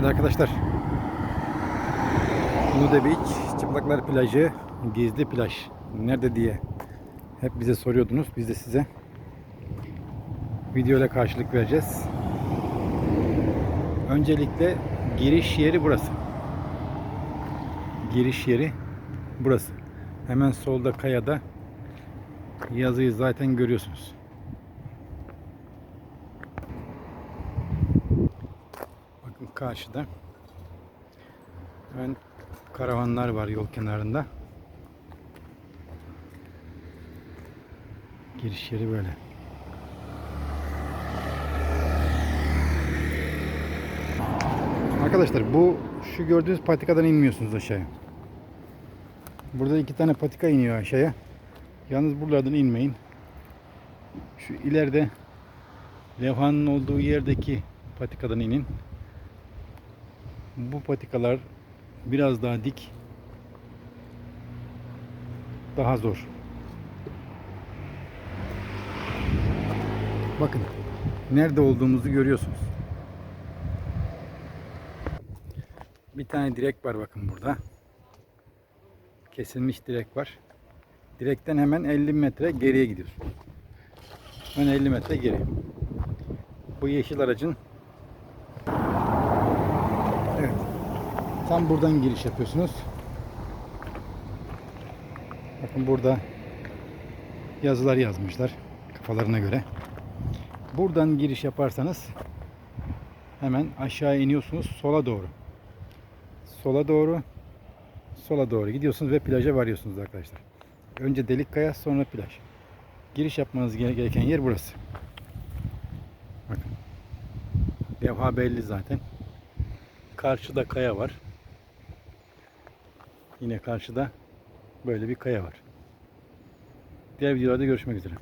Evet arkadaşlar. Nude Beach, Çıplaklar Plajı, gizli plaj. Nerede diye hep bize soruyordunuz. Biz de size video ile karşılık vereceğiz. Öncelikle giriş yeri burası. Giriş yeri burası. Hemen solda kayada yazıyı zaten görüyorsunuz. Bakın karşıda hemen karavanlar var yol kenarında. Giriş yeri böyle. Arkadaşlar bu şu gördüğünüz patikadan inmiyorsunuz aşağıya. Burada iki tane patika iniyor aşağıya. Yalnız buralardan inmeyin. Şu ileride levhanın olduğu yerdeki patikadan inin. Bu patikalar biraz daha dik. Daha zor. Bakın nerede olduğumuzu görüyorsunuz. Bir tane direk var bakın burada. Kesilmiş direk var. Direkten hemen 50 metre geriye gidiyorsunuz. Hemen 50 metre geri. Bu yeşil aracın Tam buradan giriş yapıyorsunuz. Bakın burada yazılar yazmışlar kafalarına göre. Buradan giriş yaparsanız hemen aşağı iniyorsunuz sola doğru. Sola doğru sola doğru gidiyorsunuz ve plaja varıyorsunuz arkadaşlar. Önce Delikkaya sonra plaj. Giriş yapmanız gere- gereken yer burası. Bakın. Levha belli zaten. Karşıda kaya var. Yine karşıda böyle bir kaya var. Diğer videolarda görüşmek üzere.